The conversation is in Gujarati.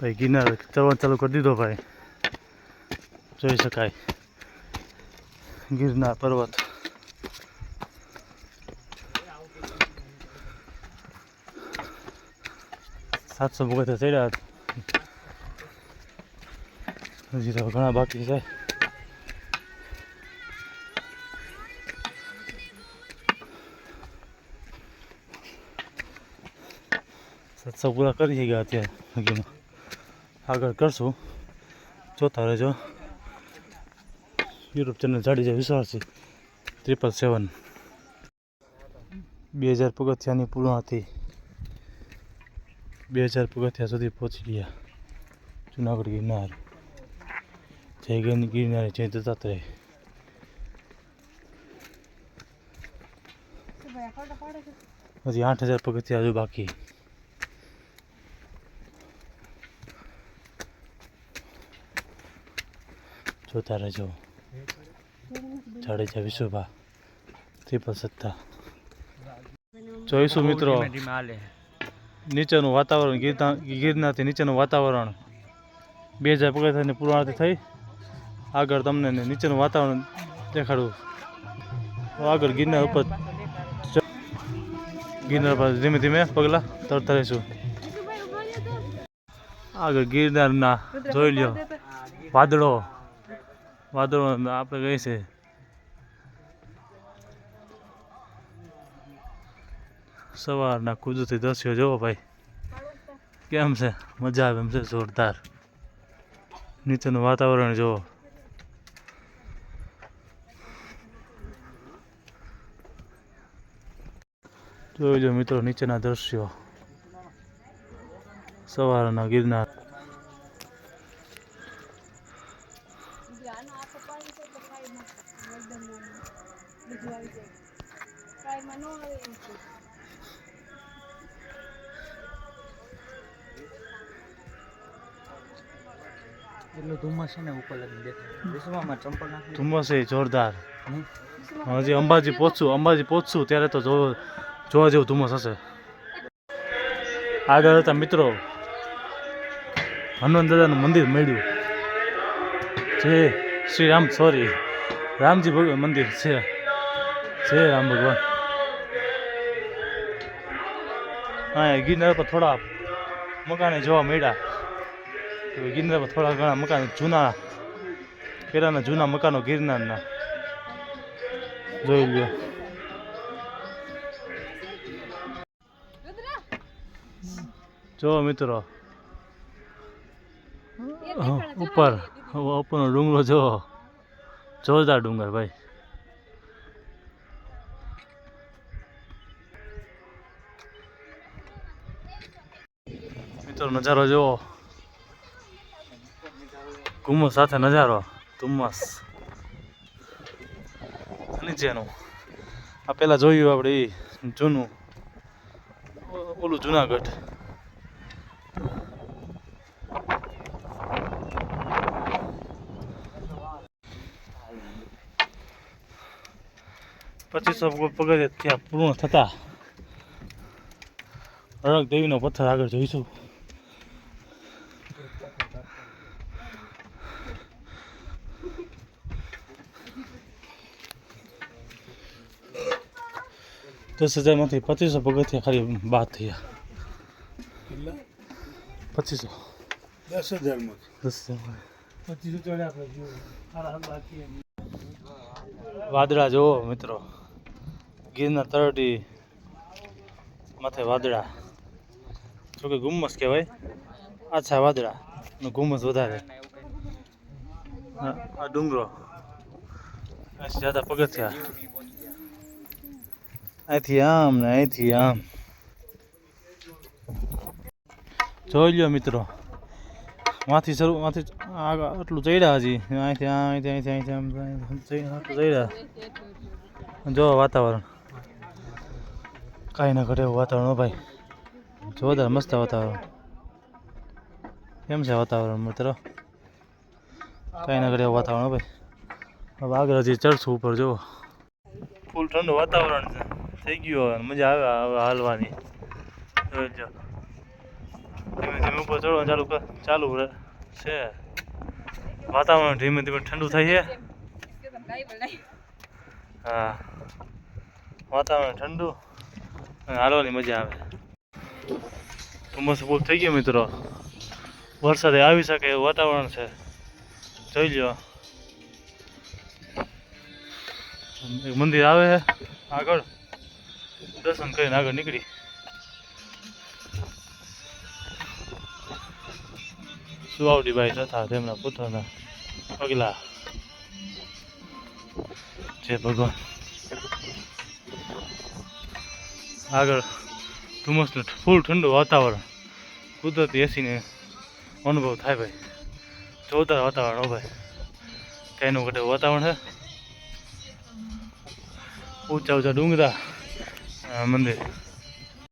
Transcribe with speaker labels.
Speaker 1: ભાઈ, ગિરનાર ચરવાનું ચાલુ કરી દીધો ભાઈ. જોઈ શકાય. ગિરનાર પર્વત. સાતસો પગથિયા ચડ્યા હજી તો ઘણા બાકી છે. સાતસો પૂરા કરી ગયા અત્યારે આગળ કરશું. જોતા રહેજો. યુટ્યુબ ચેનલ જાડી જાય વિશ્વાસી ત્રિપલ સેવન. બે હજાર પગથિયાની પૂર્ણાથી બે હજાર પગથિયા સુધી પહોંચી ગયા. જુનાગઢ ગિરનાર. જય ગિર- ગિરનાર, જય દત્તાત્રેય. હજી આઠ હજાર પગથિયા હજુ બાકી. જોતા રહેજો. જાડેજા વિશ્વભા ત્રિપલ સત્તા. જોઈશું મિત્રો. નીચેનું વાતાવરણ ગીરના ગિરનારથી નીચેનું વાતાવરણ બે હજાર પગથિયાની પૂર્ણાથી થઈ. આગળ તમને નીચેનું વાતાવરણ દેખાડવું આગળ ગિરનાર ઉપર ગિરનાર પર ધીમે ધીમે પગલાં તરતા રહીશું. આગળ ગિરનારના જોઈ લ્યો. વાદળો. વાદળો આપણે કહે છે. સવારના કુદરતી દ્રશ્યો જોવો ભાઈ. કેમ છે? મજા આવે એમ છે, જોરદાર. નીચેનું વાતાવરણ જોવો. જોઈ જો મિત્રો નીચેના દ્રશ્યો. સવારના ગિરનાર.
Speaker 2: એટલું ધુમ્મસ છે ને ઉપર લગી દેખાય વિશ્વમાં ચંપલ નાખી.
Speaker 1: ધુમ્મસ એ જોરદાર. હજી અંબાજી પહોંચશું. અંબાજી પહોંચશું ત્યારે તો જોવા જોવા જેવું ધુમ્મસ હશે. આગળ હતા મિત્રો. હનુમાન દાદાનું મંદિર મળ્યું. જે શ્રી રામ સોરી રામજી ભગવાન મંદિર છે. જય રામ ભગવાન. હા ગિરનાર પર થોડા મકાને જોવા મળ્યા. ગિરનાર પર થોડા ઘણા મકાન જૂના કેરાના જૂના મકાનો ગિરનારના. જોઈ લ્યો. જો મિત્રો ઉપર. ઉપરનો ડુંગરો જો. જોરદાર ડુંગર ભાઈ. મિત્રો નજારો જુઓ. ધુમ્મસ સાથે નજારો. ધુમ્મસ. નીચેનું આ પેલા જોયું આપણે જૂનું ઓલું જુનાગઢ. પચીસો પગથિયા ત્યાં પૂર્ણ થતા અરગ દેવીનો પથ્થર આગળ જોઈશું. દસ હજારમાંથી પચીસો પગથિયા ખાલી બાદ થયા. પચીસો.
Speaker 3: દસ હજારમાં
Speaker 1: દસ હજાર.
Speaker 3: પચીસો
Speaker 1: વાદળા જુઓ મિત્રો. ગીરના તરટી માથે વાદળા. જોકે ગુમ્મસ કહેવાય. આછા વાદળા. નું ગુમ્મસ વધારે. આ ડુંગરો. જ્યાદા પગથિયા. અહીંથી આમ ને અહીંથી આમ. જોઈ લ્યો મિત્રો. માંથી શરૂ, માંથી આટલું ચડ્યા હજી. અહીંથી અહીંથી અહીંથી અહીંથી આમ આટલું ચડ્યા. જો વાતાવરણ. કાંઈ ના ઘટે વાતાવરણ ભાઈ જોરદાર મસ્ત વાતાવરણ કેમ છે વાતાવરણ મિત્રો કાંઈ ના ઘટે વાતાવરણ ભાઈ હવે આગળ ચડશું ઉપર જુઓ ફૂલ ઠંડુ વાતાવરણ છે થઈ ગયું હવે મજા આવે હવે હાલવાની ધીમે ધીમે ઉપર ચડવાનું ચાલુ ચાલુ છે વાતાવરણ ધીમે ધીમે ઠંડુ થઈ છે હા વાતાવરણ ઠંડુ હાલવાની મજા આવે. મસ્ત બહુ થઈ ગયો મિત્રો. વરસાદે આવી શકે એવું વાતાવરણ છે. જોઈ લો એક મંદિર આવે છે. આગળ. દર્શન કરીને આગળ નીકળી. સુવાવડીભાઈ તથા તેમના પુત્રના પગલા. જય ભગવાન આગળ ધુમ્મસનું ફૂલ ઠંડુ વાતાવરણ. કુદરતી એસીને અનુભવ થાય ભાઈ. જોરદાર વાતાવરણ હો ભાઈ. કઈનું ઘટે વાતાવરણ છે ઊંચા ઊંચા ડુંગરા મંદિર.